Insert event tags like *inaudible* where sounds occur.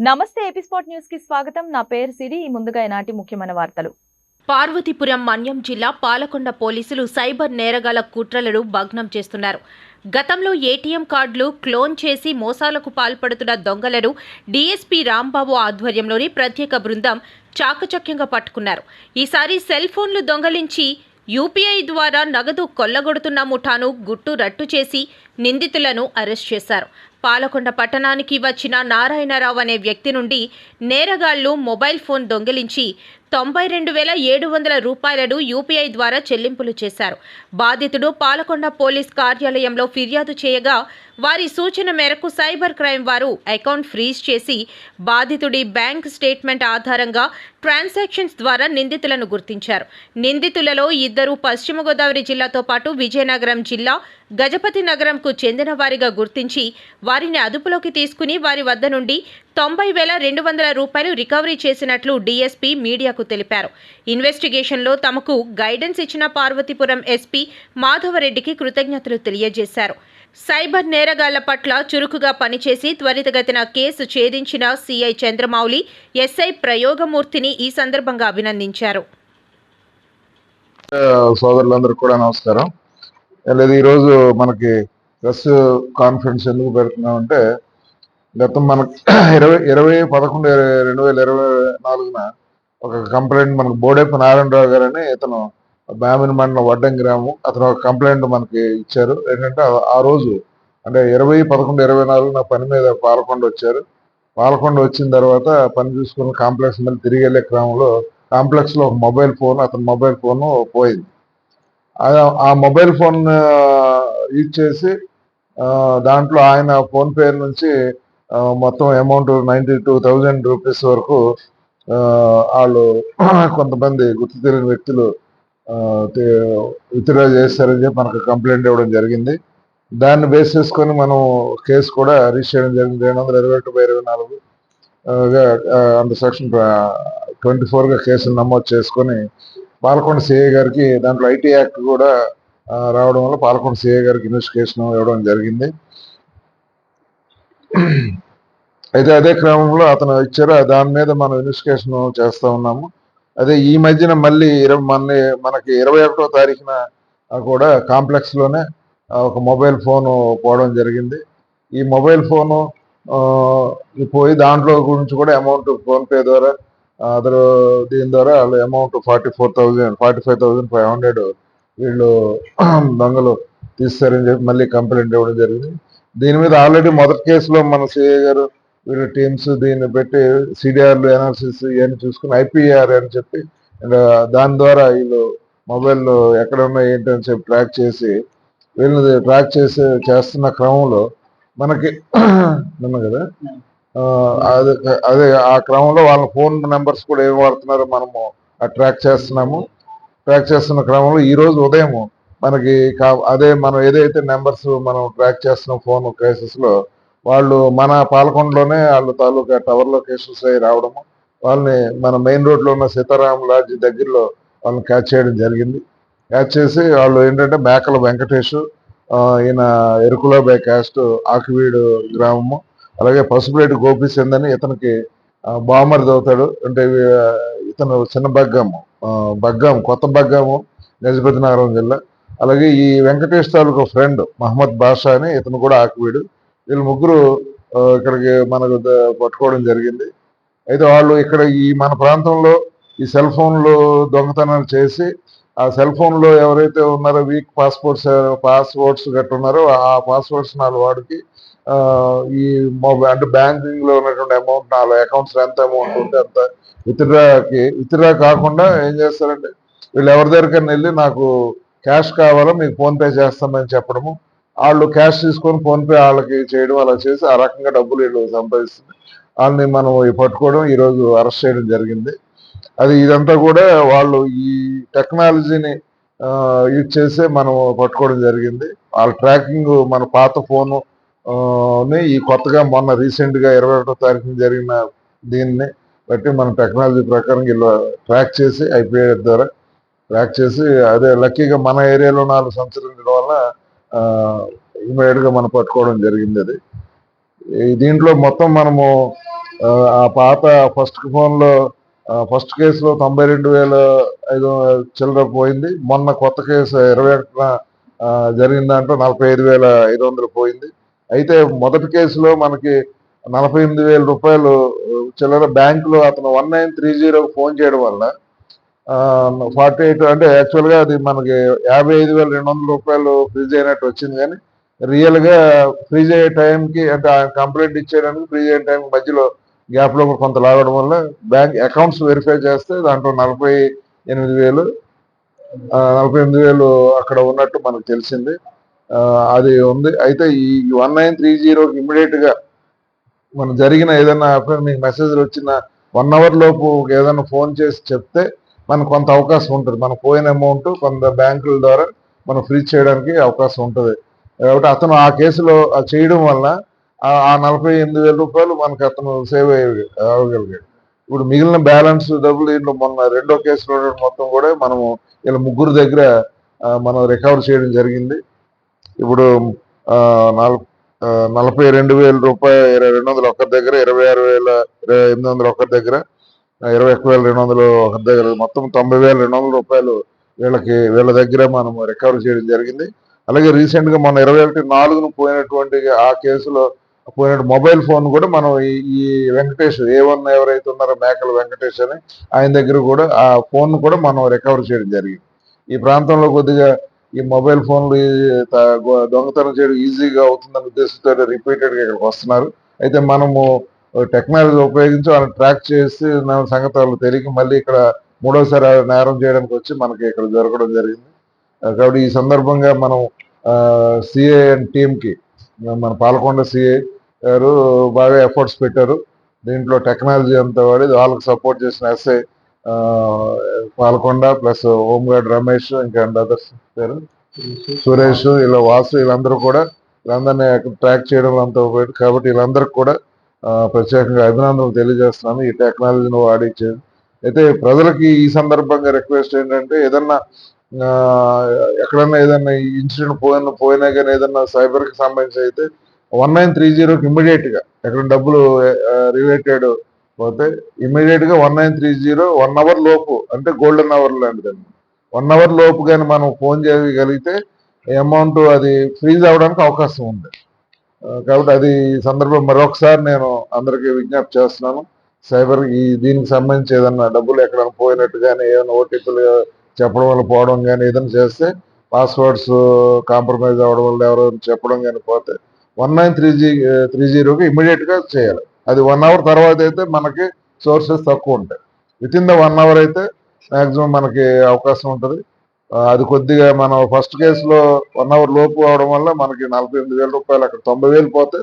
నమస్తే ఎపిస్పోర్ట్ న్యూస్కి స్వాగతం. నా పేరు సిరి. ముందుగా ఈనాటి ముఖ్యమైన వార్తలు. పార్వతీపురం మన్యం జిల్లా పాలకొండ పోలీసులు సైబర్ నేరగాల కుట్రలను భగ్నం చేస్తున్నారు. గతంలో ఏటీఎం కార్డులు క్లోన్ చేసి మోసాలకు పాల్పడుతున్న దొంగలను డీఎస్పీ రాంబాబు ఆధ్వర్యంలోని ప్రత్యేక బృందం చాకచక్యంగా పట్టుకున్నారు. ఈసారి సెల్ ఫోన్లు దొంగలించి యూపీఐ ద్వారా నగదు కొల్లగొడుతున్న ముఠాను గుట్టు రట్టు చేసి నిందితులను అరెస్ట్ చేశారు. పాలకొండ పట్టణానికి వచ్చిన నారాయణరావు అనే వ్యక్తి నుండి నేరగాళ్ళు మొబైల్ ఫోన్ దొంగిలించి తొంభై రెండు వేల ఏడు వందల రూపాయలను యూపీఐ ద్వారా చెల్లింపులు చేశారు. బాధితుడు పాలకొండ పోలీస్ కార్యాలయంలో ఫిర్యాదు చేయగా వారి సూచన మేరకు సైబర్ క్రైమ్ వారు అకౌంట్ ఫ్రీజ్ చేసి బాధితుడి బ్యాంక్ స్టేట్మెంట్ ఆధారంగా ట్రాన్సాక్షన్స్ ద్వారా నిందితులను గుర్తించారు. నిందితులలో ఇద్దరు పశ్చిమ గోదావరి జిల్లాతో పాటు విజయనగరం జిల్లా గజపతి నగరంకు చెందిన వారిగా గుర్తించి వారిని అదుపులోకి తీసుకుని వారి వద్ద నుండి తొంభై వేల రెండు వందల రూపాయలు రికవరీ చేసినట్లు డీఎస్పీ మీడియాకు తెలిపారు. ఇన్వెస్టిగేషన్లో తమకు గైడెన్స్ ఇచ్చిన పార్వతీపురం ఎస్పీ మాధవరెడ్డికి కృతజ్ఞతలు తెలియజేశారు. సైబర్ నేరగాళ్ళ పట్ల చురుకుగా పనిచేసి త్వరితగతిన కేసు ఛేదించిన సిఐ చంద్రమౌళి ఎస్ఐ ప్రయోగమూర్తిని ఈ సందర్భంగా అభినందించారు. సోదరులందరూ కూడా నమస్కారం. లేదు ఈరోజు మనకి ప్రెస్ కాన్ఫరెన్స్ ఎందుకు పెడుతున్నాం అంటే గతం *clears throat* ఇరవై ఇరవై పదకొండు రెండు వేల ఇరవై నాలుగున ఒక కంప్లైంట్ మనకు బోడేపు నారాయణరావు గారు అని ఇతను బ్యామిన్ మండలం వడ్డం గ్రామం అతను ఒక కంప్లైంట్ మనకి ఇచ్చారు. ఏంటంటే ఆ- రోజు అంటే ఇరవై పదకొండు ఇరవై నాలుగున పని మీద పాలకొండ వచ్చారు. పాలకొండ వచ్చిన తర్వాత పని చూసుకుని కాంప్లెక్స్ మళ్ళీ తిరిగి వెళ్ళే క్రమంలో కాంప్లెక్స్లో ఒక మొబైల్ ఫోన్ అతని మొబైల్ ఫోన్ పోయింది. ఆ- మొబైల్ ఫోన్ యూజ్ చేసి దాంట్లో ఆయన ఫోన్ పే నుంచి మొత్తం amount ninety two thousand rupees వరకు వాళ్ళు *clears throat* కొంతమంది గుర్తు తెలియని వ్యక్తులు విత్డ్రా చేస్తారని చెప్పి మనకు కంప్లైంట్ ఇవ్వడం జరిగింది. దాన్ని బేస్ చేసుకొని మనం కేసు కూడా రిజిస్టర్ చేయడం జరిగింది. రెండు వందల ఇరవై ఒకటి బై ఇరవై నాలుగు అండర్ సెక్షన్ ట్వంటీ ఫోర్గా కేసును నమోదు చేసుకొని పాలకొండ సిఐ గారికి దాంట్లో ఐటీ యాక్ట్ కూడా రావడం వల్ల పాలకొండ సిఐ గారికి ఇన్వెస్టిగేషన్ ఇవ్వడం జరిగింది. అయితే అదే క్రమంలో అతను ఇచ్చారు దాని మీద మనం ఇన్వెస్టిగేషన్ చేస్తా ఉన్నాము. అదే ఈ మధ్యన మళ్ళీ ఇరవై మన మనకి ఇరవై ఒకటో తారీఖున కూడా కాంప్లెక్స్లోనే ఒక మొబైల్ ఫోన్ పోవడం జరిగింది. ఈ మొబైల్ ఫోను పోయి దాంట్లో గురించి కూడా అమౌంట్ ఫోన్ పే ద్వారా అదర్ దీని ద్వారా వాళ్ళు amount forty four thousand forty five thousand five hundred వీళ్ళు *clears throat* దొంగలు తీస్తారని చెప్పి మళ్ళీ కంప్లైంట్ ఇవ్వడం జరిగింది. దీని మీద ఆల్రెడీ మొదటి కేసులో మన సిఐ గారు వీళ్ళ టీమ్స్ దీన్ని పెట్టి సిడిఆర్లు ఎనాలిసిస్ ఇవన్నీ చూసుకుని ఐపీఆర్ అని చెప్పి అండ్ దాని ద్వారా వీళ్ళు మొబైల్లో ఎక్కడ ఉన్నాయి ఏంటి అని చెప్పి ట్రాక్ చేసి వీళ్ళని ట్రాక్ చేసి చేస్తున్న క్రమంలో మనకి *clears throat* నిన్న కదా అదే అదే ఆ క్రమంలో వాళ్ళ ఫోన్ నెంబర్స్ కూడా ఏం వాడుతున్నారో మనము ట్రాక్ చేస్తున్నాము. ట్రాక్ చేస్తున్న క్రమంలో ఈ రోజు ఉదయం మనకి కా- అదే మనం ఏదైతే నెంబర్స్ మనం ట్రాక్ చేస్తున్న ఫోన్ కేసెస్లో వాళ్ళు మన పాలకొండలోనే వాళ్ళ తాలూకా టవర్ లొకేషన్స్ అయి రావడము వాళ్ళని మన మెయిన్ రోడ్లో ఉన్న సీతారాం లాడ్జ్ దగ్గరలో వాళ్ళని క్యాచ్ చేయడం జరిగింది. క్యాచ్ చేసి వాళ్ళు ఏంటంటే మేకల వెంకటేష్ ఈయన ఎరుకుల బై క్యాస్ట్ ఆకివీడు గ్రామము అలాగే పసుపులేటి గోపి అని ఇతనికి బామర్ది అవుతాడు. అంటే ఇతను చిన్న బగ్గాము. బగ్గాం బగ్గాము కొత్త బగ్గాము గజపతి నగరం జిల్లా. అలాగే ఈ వెంకటేష్ తాలూకు ఫ్రెండ్ మహమ్మద్ బాషా అని ఇతను కూడా ఆకువీడు వీళ్ళు ముగ్గురు ఇక్కడికి మనకు ద- పట్టుకోవడం జరిగింది. అయితే వాళ్ళు ఇక్కడ ఈ మన ప్రాంతంలో ఈ సెల్ ఫోన్లు దొంగతనాలు చేసి ఆ సెల్ ఫోన్లో ఎవరైతే ఉన్నారో వీక్ పాస్పోర్ట్స్ పాస్వర్డ్స్ గట్టు ఉన్నారో ఆ పాస్వర్డ్స్ నాలుగు వాడికి ఈ మొబైల్ అంటే బ్యాంకింగ్లో ఉన్నటువంటి అమౌంట్ నాలుగు అకౌంట్స్ ఎంత అమౌంట్ ఉంటే అంత విత్డ్రాకి విత్డ్రా కాకుండా ఏం చేస్తారంటే వీళ్ళు ఎవరి దగ్గరికైనా వెళ్ళి నాకు క్యాష్ కావాలా మీకు ఫోన్పే చేస్తామని చెప్పడము. వాళ్ళు క్యాష్ తీసుకొని ఫోన్పే వాళ్ళకి చేయడం అలా చేసి ఆ రకంగా డబ్బులు వీళ్ళు సంపాదిస్తుంది వాళ్ళని మనం పట్టుకోవడం ఈరోజు అరెస్ట్ చేయడం జరిగింది. అది ఇదంతా కూడా వాళ్ళు ఈ టెక్నాలజీని యూజ్ చేసే మనం పట్టుకోవడం జరిగింది. వాళ్ళ ట్రాకింగ్ మన పాత ఫోను ఈ కొత్తగా మొన్న రీసెంట్గా ఇరవై ఒకటో తారీఖున జరిగిన దీన్ని బట్టి మన టెక్నాలజీ ప్రకారం ఇలా ట్రాక్ చేసి ఐపీఐ ద్వారా ట్రాక్ చేసి అదే లక్కీగా మన ఏరియాలో నాలుగు సంచరించడం వల్ల ఇమీడియట్గా మనం పట్టుకోవడం జరిగింది అది. దీంట్లో మొత్తం మనము ఆ, పాత ఫస్ట్ ఫోన్లో ఫస్ట్ కేసులో తొంభై రెండు వేల ఐదు చిల్లర పోయింది. మొన్న కొత్త కేసు ఇరవై ఒకటిన ఆ, జరిగిన దాంట్లో నలభై ఐదు వేల ఐదు వందలు పోయింది. అయితే మొదటి కేసులో మనకి నలభై ఎనిమిది వేల రూపాయలు చిల్లర బ్యాంకులో అతను వన్ నైన్ త్రీ జీరోకి ఫోన్ చేయడం వల్ల ఫార్టీ ఎయిట్ అంటే యాక్చువల్గా అది మనకి యాభై ఐదు వేల రెండు వందల రూపాయలు ఫ్రీజ్ అయినట్టు వచ్చింది కానీ రియల్గా ఫ్రీజ్ అయ్యే టైంకి అంటే ఆయన కంప్లైంట్ ఇచ్చేయడానికి ఫ్రీజ్ అయ్యే టైంకి మధ్యలో గ్యాప్లో కొంత లాగడం వల్ల బ్యాంక్ అకౌంట్స్ వెరిఫై చేస్తే దాంట్లో నలభై ఎనిమిది వేలు నలభై ఎనిమిది వేలు అక్కడ ఉన్నట్టు మనకు తెలిసింది. అది ఉంది. అయితే ఈ వన్ నైన్ త్రీ జీరోకి ఇమ్మీడియట్గా మన జరిగిన ఏదైనా మీకు మెసేజ్లు వచ్చిన వన్ అవర్ లోపు ఏదైనా ఫోన్ చేసి చెప్తే మనకు కొంత అవకాశం ఉంటుంది. మన పోయిన అమౌంట్ కొంత బ్యాంకుల ద్వారా మనం ఫ్రీ చేయడానికి అవకాశం ఉంటుంది. కాబట్టి అతను ఆ కేసులో చేయడం వల్ల ఆ- నలభై ఎనిమిది వేల రూపాయలు మనకు అతను సేవ్ అయ్యి అవ్వగలిగాడు. ఇప్పుడు మిగిలిన బ్యాలెన్స్ డబ్బులు దీంట్లో మొన్న రెండో కేసులో మొత్తం కూడా మనము ఇలా ముగ్గురు దగ్గర మనం రికవర్ చేయడం జరిగింది. ఇప్పుడు నాలుగు నలభై రెండు వేల రూపాయలు ఇరవై రెండు వందలు ఒకరి దగ్గర ఇరవై ఆరు వేల ఇరవై ఎనిమిది వందలు ఒకరి దగ్గర ఇరవై ఒక్క వేల రెండు వందలు ఒకరి దగ్గర. మొత్తం తొంభై వేల రెండు వందల రూపాయలు వీళ్ళకి వీళ్ళ దగ్గర మనం రికవర్ చేయడం జరిగింది. అలాగే రీసెంట్గా మన ఇరవై ఒకటి నాలుగును పోయినటువంటి ఆ కేసులో పోయిన మొబైల్ ఫోన్ కూడా మనం ఈ- ఈ వెంకటేష్ ఏ వన్ ఎవరైతే ఉన్నారో మేకల వెంకటేష్ అని ఆయన దగ్గర కూడా ఆ ఫోన్ కూడా మనం రికవర్ చేయడం జరిగింది. ఈ ప్రాంతంలో కొద్దిగా ఈ మొబైల్ ఫోన్లు దొంగతనం చేయడం ఈజీగా అవుతుందన్న ఉద్దేశంతో రిపీటెడ్గా ఇక్కడికి వస్తున్నారు. అయితే మనము టెక్నాలజీ ఉపయోగించి వాళ్ళని ట్రాక్ చేసి నా సంగతి వాళ్ళు తెలియక మళ్ళీ ఇక్కడ మూడోసారి నేరం చేయడానికి వచ్చి మనకి ఇక్కడ జరగడం జరిగింది. కాబట్టి ఈ సందర్భంగా మనం సిఏ అండ్ టీమ్కి మన పాలకొండ సిఏ గారు బాగా ఎఫర్ట్స్ పెట్టారు. దీంట్లో టెక్నాలజీ అంతా వాడి వాళ్ళకి సపోర్ట్ చేసిన SI Palakonda plus home guard Ramesh ఇంకా అదర్స్ పేరు. సురేష్. ఇలా వాసు వీళ్ళందరూ కూడా వీళ్ళందరినీ ట్రాక్ చేయడం అంతా ఉపయోగ- కాబట్టి వీళ్ళందరికీ కూడా ప్రత్యేకంగా అభినందనలు తెలియజేస్తున్నాను. ఈ టెక్నాలజీని వాడించేది అయితే ప్రజలకి ఈ సందర్భంగా రిక్వెస్ట్ ఏంటంటే ఏదన్నా ఎక్కడన్నా ఏదన్నా ఇన్సిడెంట్ పోయిన పోయినా కానీ ఏదన్నా సైబర్కి సంబంధించి అయితే వన్ నైన్ త్రీ జీరోకి ఇమ్మీడియట్గా ఎక్కడ డబ్బులు రిలేటెడ్ పోతే ఇమీడియట్గా one nine three zero one hour లోపు అంటే గోల్డెన్ అవర్ లాంటిదండి. వన్ అవర్ లోపు కానీ మనం ఫోన్ చేయగలిగితే అమౌంట్ అది ఫ్రీజ్ అవడానికి అవకాశం ఉంది. కాబట్టి అది ఈ సందర్భం మరొకసారి నేను అందరికీ విజ్ఞప్తి చేస్తున్నాను. సైబర్ ఈ దీనికి సంబంధించి ఏదన్నా డబ్బులు ఎక్కడైనా పోయినట్టు కానీ ఏదైనా ఓటీపీలు చెప్పడం వల్ల పోవడం కానీ ఏదైనా చేస్తే పాస్వర్డ్స్ కాంప్రమైజ్ అవ్వడం వల్ల ఎవరో చెప్పడం కానీ పోతే వన్ నైన్ త్రీ జీ త్రీ జీరోకి ఇమీడియట్గా చేయాలి. అది వన్ అవర్ తర్వాత అయితే మనకి సోర్సెస్ తక్కువ ఉంటాయి. Within the one hour అయితే మాక్సిమం మనకి అవకాశం ఉంటుంది. అది కొద్దిగా మనం ఫస్ట్ కేసులో వన్ అవర్ లోపు అవడం వల్ల మనకి నలభై ఎనిమిది వేల రూపాయలు అక్కడ తొంభై వేలు పోతే